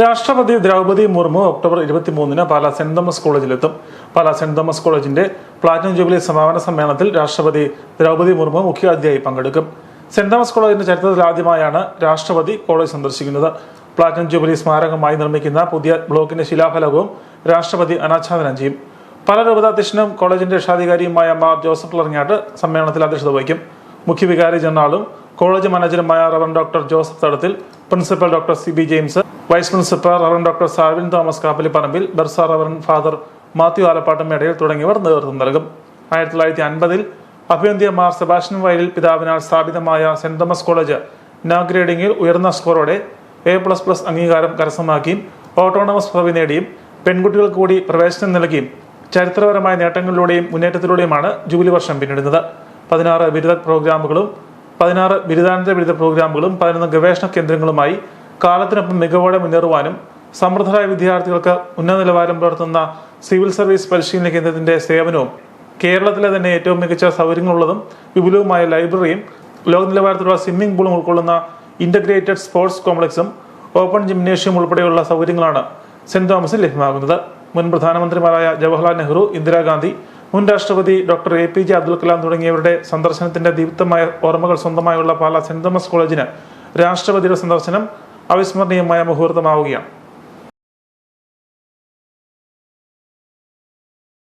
രാഷ്ട്രപതി ദ്രൗപദി മുർമു ഒക്ടോബർ ഇരുപത്തിമൂന്നിന് Pala saint Thomas കോളേജിലെത്തും. പാലാ സെന്റ് തോമസ് കോളേജിന്റെ പ്ലാറ്റിനം ജൂബിലി സമാപന സമ്മേളനത്തിൽ രാഷ്ട്രപതി ദ്രൗപദി മുർമു മുഖ്യാതിഥിയായി പങ്കെടുക്കും. സെന്റ് തോമസ് കോളേജിന്റെ ചരിത്രത്തിൽ ആദ്യമായാണ് രാഷ്ട്രപതി കോളേജ് സന്ദർശിക്കുന്നത്. പ്ലാറ്റിനം ജൂബിലി സ്മാരകമായി നിർമ്മിക്കുന്ന പുതിയ ബ്ലോക്കിന്റെ ശിലാഫലകവും രാഷ്ട്രപതി അനാച്ഛാദനം ചെയ്യും. പല രൂപതാധ്യക്ഷനും കോളേജിന്റെ രക്ഷാധികാരിയുമായ മാർ ജോസഫ് ലറിഞ്ഞാട്ട് സമ്മേളനത്തിൽ അധ്യക്ഷത വഹിക്കും. മുഖ്യവികാരി ജനറാളും college മാനേജറുമായ Rev doctor Joseph Thadathil principal doctor C B James vice principal Rev doctor Savin Thomas Kappaliparambil bursar Rev father Mathew Alappattumedayil തുടങ്ങിയവർ നേതൃത്വം നൽകും. ആയിരത്തി തൊള്ളായിരത്തി അൻപതിൽ അഭിവന്ധ്യ മാർ സെബാസ്റ്റ്യൻ വയലിൽ പിതാവിനാൽ സ്ഥാപിതമായ സെന്റ് തോമസ് കോളേജ് നാഗ്രേഡിംഗിൽ ഉയർന്ന സ്കോറോടെ എ പ്ലസ് പ്ലസ് അംഗീകാരം കരസ്ഥമാക്കിയും ഓട്ടോണമസ് പദവി നേടിയും പെൺകുട്ടികൾക്ക് കൂടി പ്രവേശനം നൽകിയും ചരിത്രപരമായ നേട്ടങ്ങളിലൂടെയും മുന്നേറ്റത്തിലൂടെയുമാണ് ജൂബിലി വർഷം പിന്നിടുന്നത്. പതിനാറ് ബിരുദ പ്രോഗ്രാമുകളും പതിനാറ് ബിരുദാനന്തര ബിരുദ പ്രോഗ്രാമുകളും പതിനൊന്ന് ഗവേഷണ കേന്ദ്രങ്ങളുമായി കാലത്തിനൊപ്പം മികവോടെ മുന്നേറുവാനും സമൃദ്ധരായ വിദ്യാർത്ഥികൾക്ക് ഉന്നത നിലവാരം പുലർത്തുന്ന സിവിൽ സർവീസ് പരിശീലന കേന്ദ്രത്തിന്റെ സേവനവും കേരളത്തിലെ തന്നെ ഏറ്റവും മികച്ച സൗകര്യങ്ങളുള്ളതും വിപുലവുമായ ലൈബ്രറിയും ലോക നിലവാരത്തിലുള്ള സ്വിമ്മിംഗ് പൂളും ഉൾക്കൊള്ളുന്ന ഇന്റഗ്രേറ്റഡ് സ്പോർട്സ് കോംപ്ലക്സും ഓപ്പൺ ജിംനേഷ്യം ഉൾപ്പെടെയുള്ള സൗകര്യങ്ങളാണ് സെന്റ് തോമസിൽ ലഭ്യമാകുന്നത്. മുൻ പ്രധാനമന്ത്രിമാരായ ജവഹർലാൽ നെഹ്റു ഇന്ദിരാഗാന്ധി മുൻ രാഷ്ട്രപതി doctor A P J Abdul Kalam തുടങ്ങിയവരുടെ സന്ദർശനത്തിന്റെ ദീപ്തമായ ഓർമ്മകൾ സ്വന്തമായുള്ള പാല സെന്റ് തോമസ് കോളേജിന് രാഷ്ട്രപതിയുടെ സന്ദർശനം അവിസ്മരണീയമായ മുഹൂർത്തമാവുകയാണ്.